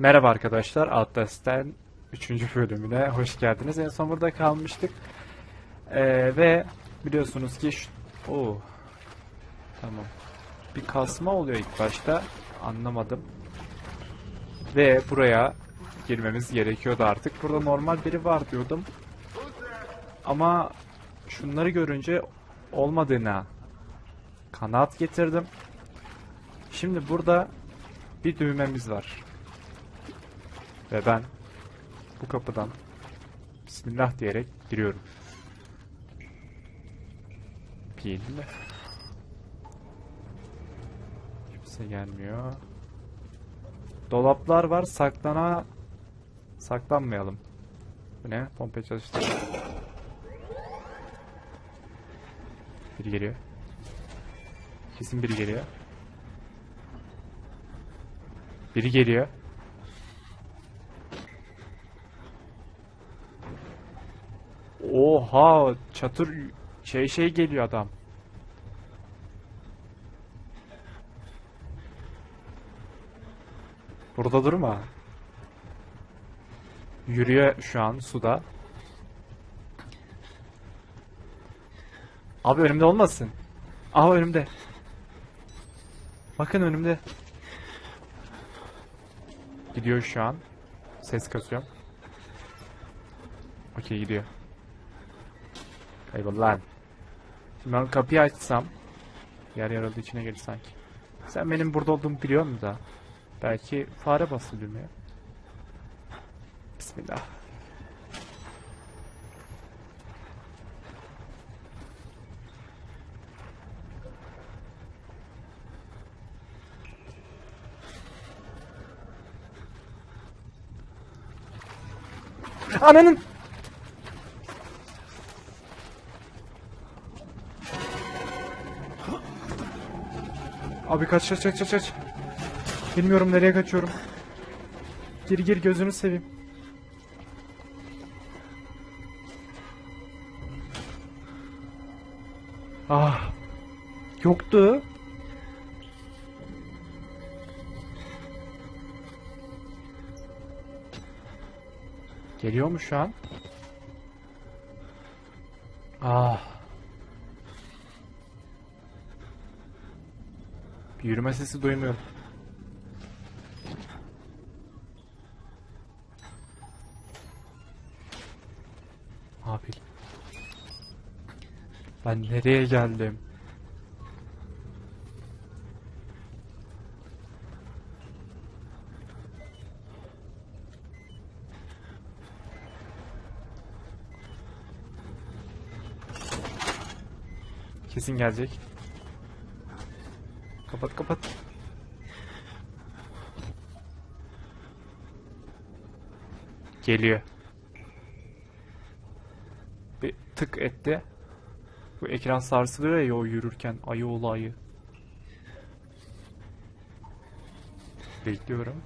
Merhaba arkadaşlar, Outlast'ten 3. bölümüne hoş geldiniz. En son burada kalmıştık. Ee, ve biliyorsunuz ki şu... Oo. Tamam. Bir kasma oluyor ilk başta. Anlamadım. Ve buraya girmemiz gerekiyordu artık. Burada normal biri var diyordum. Ama şunları görünce olmadığına kanaat getirdim. Şimdi burada bir düğmemiz var. Ve ben bu kapıdan Bismillah diyerek giriyorum. Giyelim de. Kimse gelmiyor. Dolaplar var. Saklana saklanmayalım. Bu ne? Pompa çalıştır. Biri geliyor. Kesin biri geliyor. Biri geliyor. Oha çatır şey şey geliyor adam. Burada durma. Yürüyor şu an suda. Abi önümde olmasın. Aha önümde. Bakın önümde. Gidiyor şu an. Ses kasıyorum. Okey gidiyor. Eyvallah. Şimdi ben kapıyı açsam yer yarıldı içine gelir sanki. Sen benim burada olduğumu biliyor musun da? Belki fare bastı düğmeye. Bismillah. Ananın! Abi kaç kaç kaç kaç kaç. Bilmiyorum nereye kaçıyorum. Gir gir gözünü seveyim. Ah. Yoktu. Geliyor mu şu an? Ah. Yürüme sesi duymuyorum. Abi. Ben nereye geldim? Kesin gelecek. Kapat kapat. Geliyor. Bir tık etti. Bu ekran sarsılıyor ya o yürürken ayı oğlu ayı. Bekliyorum.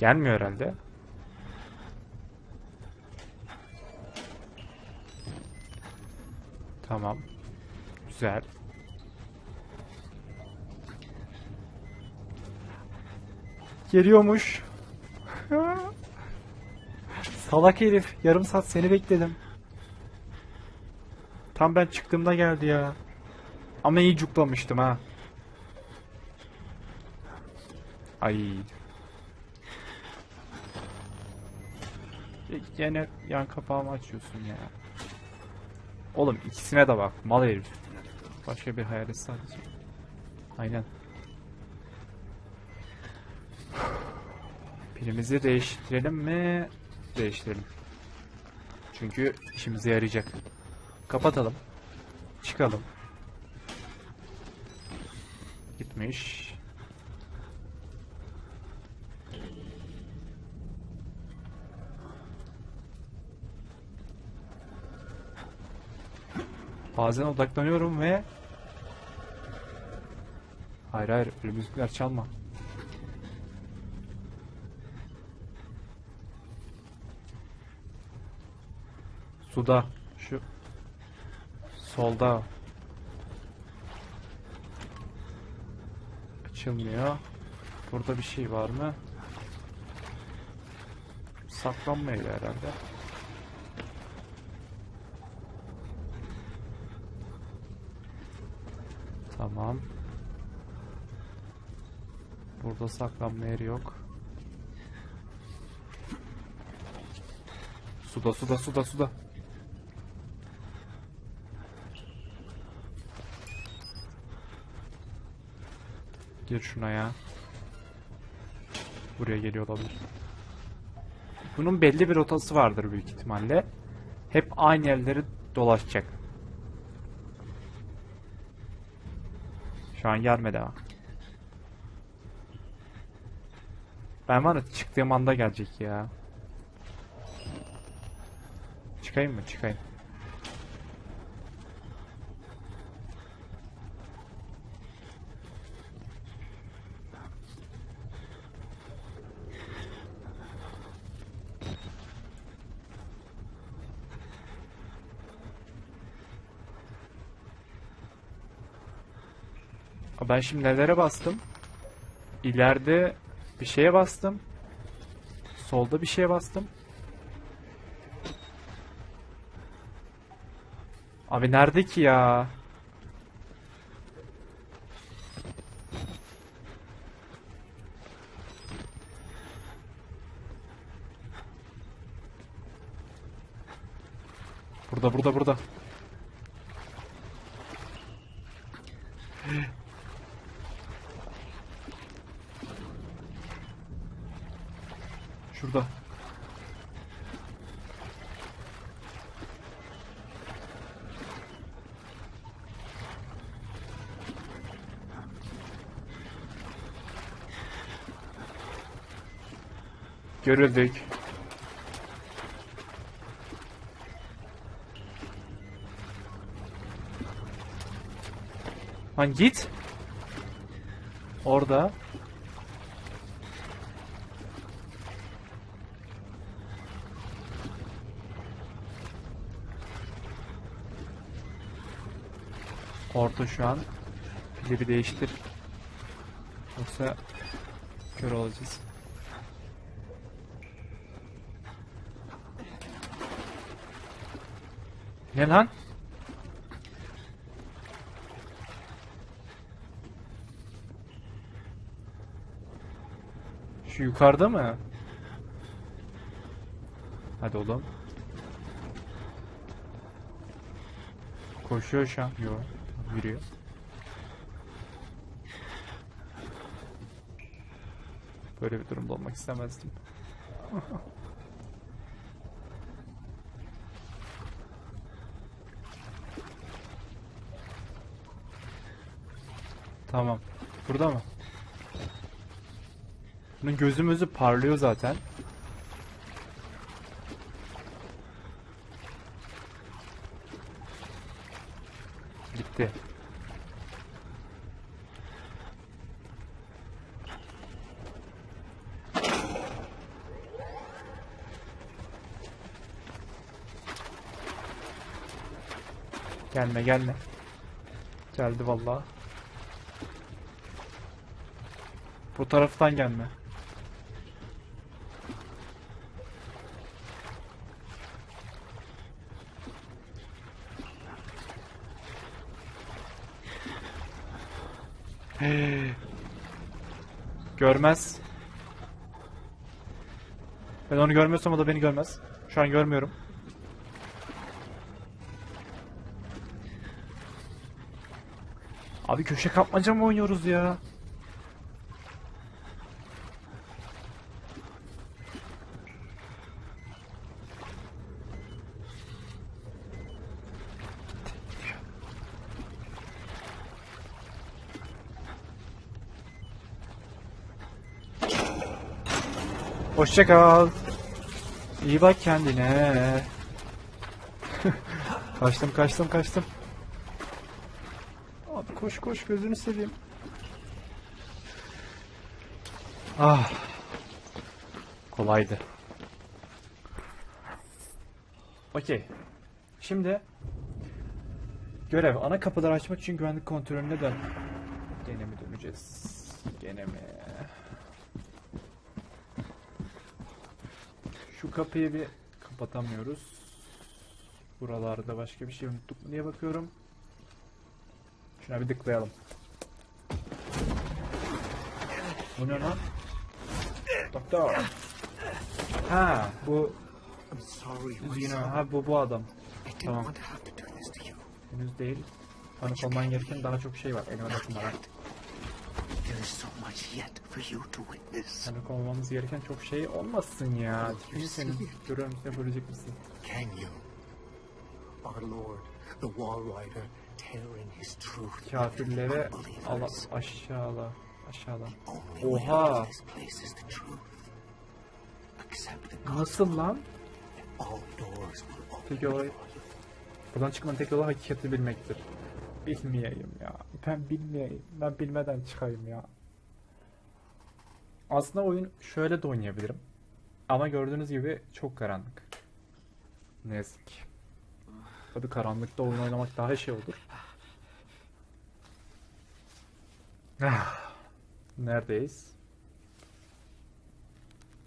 Gelmiyor herhalde. Tamam. Güzel. Geliyormuş. Salak herif. Yarım saat seni bekledim. Tam ben çıktığımda geldi ya. Ama iyi cuklamıştım ha. Ay. Gene yan kapağımı açıyorsun ya. Oğlum ikisine de bak. Mal herif. Başka bir hayalet sadece. Aynen. Pilimizi değiştirelim mi? Değiştirelim. Çünkü işimize yarayacak. Kapatalım. Çıkalım. Gitmiş. Bazen odaklanıyorum ve Hayır hayır öyle müzikler çalma. Suda. Şu. Solda. Açılmıyor. Burada bir şey var mı? Saklanmıyor herhalde. Tamam. Burada saklanma yeri yok. Suda suda suda suda. Gir şuna ya. Buraya geliyor olabilir. Bunun belli bir rotası vardır büyük ihtimalle. Hep aynı yerleri dolaşacak. Şu an gelmedi ama. Ben var ya çıktığım anda gelecek ya. Çıkayım mı? Çıkayım. Ben şimdi nelere bastım? İleride bir şeye bastım. Solda bir şeye bastım. Abi nerede ki ya? Burada burada burada. Görüldük. Lan git. Orada. Orta şu an. Pili bir değiştir. Yoksa kör olacağız. Ne lan? Şu yukarıda mı? Hadi oğlum. Koşuyor şu an. Yok. Yürüyor. Böyle bir durumda olmak istemezdim. Tamam. Burada mı? Bunun gözü mözü parlıyor zaten. Gitti. Gelme gelme. Geldi vallahi. Bu taraftan gelme. Görmez. Ben onu görmüyorsam o da beni görmez. Şu an görmüyorum. Abi köşe kapmaca mı oynuyoruz ya? Hoşça kal. İyi bak kendine. kaçtım kaçtım kaçtım. Abi koş koş gözünü seveyim. Ah. Kolaydı. Okey. Şimdi görev ana kapıları açmak için güvenlik kontrolüne dön. Gene mi döneceğiz? Gene mi? Şu kapıyı bir kapatamıyoruz. Buralarda başka bir şey unuttuk mu diye bakıyorum. Şuna bir tıklayalım. Bu ne lan? Doktor. Ha bu son. ha bu bu adam. Tamam. Henüz değil. Panik olman gereken daha çok şey var. Elime dokunmadan. So much yet for you to witness. Panik olmamız gereken çok şey olmasın ya. Tipini senin görüyorum sen görecek misin? Can you? Our Lord, the Wall Rider, tearing his truth. Kafirlere unbelievers. aşağıla aşağıla. Oha. Nasıl lan? Peki olay buradan çıkmanın tek yolu hakikati bilmektir. Bilmeyeyim ya. Ben bilmeyeyim. Ben bilmeden çıkayım ya. Aslında oyun şöyle de oynayabilirim. Ama gördüğünüz gibi çok karanlık. Ne yazık ki. Tabii karanlıkta oyun oynamak daha şey olur. Ah, Neredeyiz?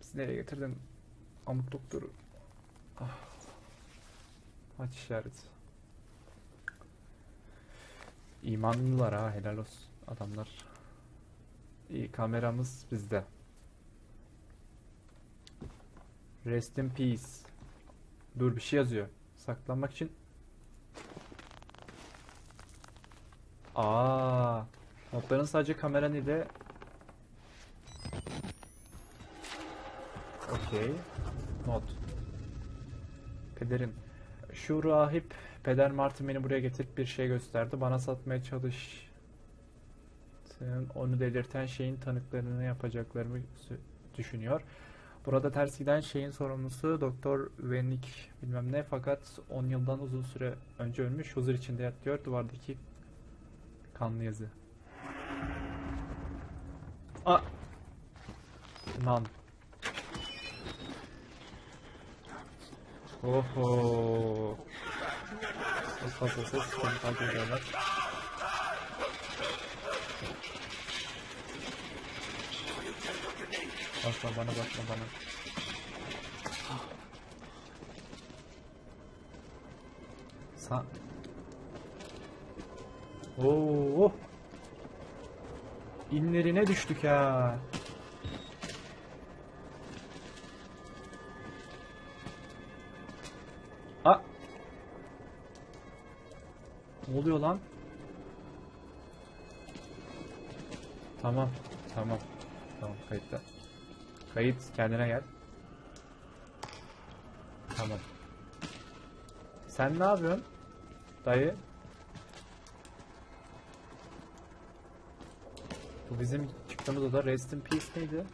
Bizi nereye getirdin? Amuk doktoru. Ah. Maç işareti. İmanlılar ha helal olsun adamlar. İyi kameramız bizde. Rest in peace. Dur bir şey yazıyor. Saklanmak için. Aa, notların sadece kameran ile Okey. Not. Pederim. Şu rahip Peder Martin beni buraya getirip bir şey gösterdi. Bana satmaya çalıştın. Onu delirten şeyin tanıklarını yapacaklarımı düşünüyor. Burada ters giden şeyin sorumlusu Doktor Wennick bilmem ne fakat 10 yıldan uzun süre önce ölmüş. Huzur içinde yatıyor. Duvardaki kanlı yazı. A Lan. Oho. Çok fazla ses beni takip ediyorlar. Bakma bana bakma bana. Sa Oo. İnlerine düştük ha. Ne oluyor lan? Tamam, tamam. Tamam, kayıtta. Kayıt, kendine gel. Tamam. Sen ne yapıyorsun? Dayı. Bu bizim çıktığımız oda Rest in Peace neydi?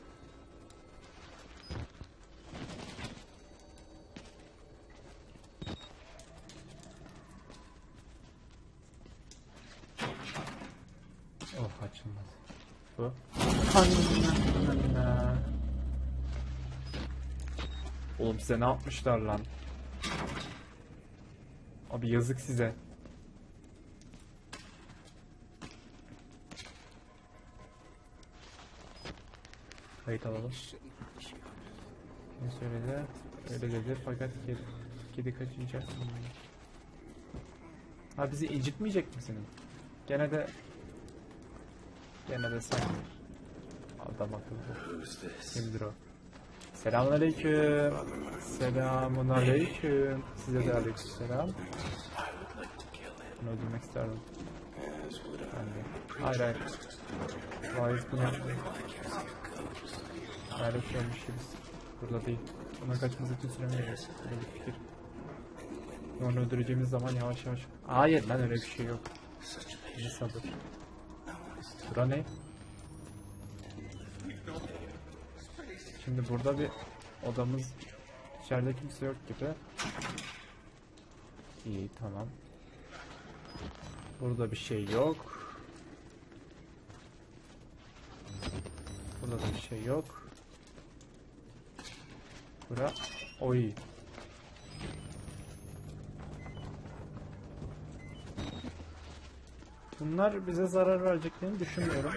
Size ne yapmışlar lan? Abi yazık size. Kayıt alalım. Ne söyledi? Öyle dedi fakat kedi, kedi kaçınca. Ha bizi incitmeyecek misiniz? Gene de Gene de sen Adam akıllı Kimdir o? Selamun aleyküm Selamun aleyküm Size de aleyküm selam. Bunu öldürmek isterdim. Hayır hayır. Vaiz bunu yapmayın Hayalet görmüşüz Burada değil. Buna kaçmamız için süremiyoruz Böyle bir fikir. Onu öldüreceğimiz zaman yavaş yavaş Hayır lan öyle bir şey yok. Ne sabır. Bura ne? Şimdi burada bir odamız içeride kimse yok gibi. İyi tamam. Burada bir şey yok. Burada da bir şey yok. Bura. Oy. Bunlar bize zarar vereceklerini düşünmüyorum.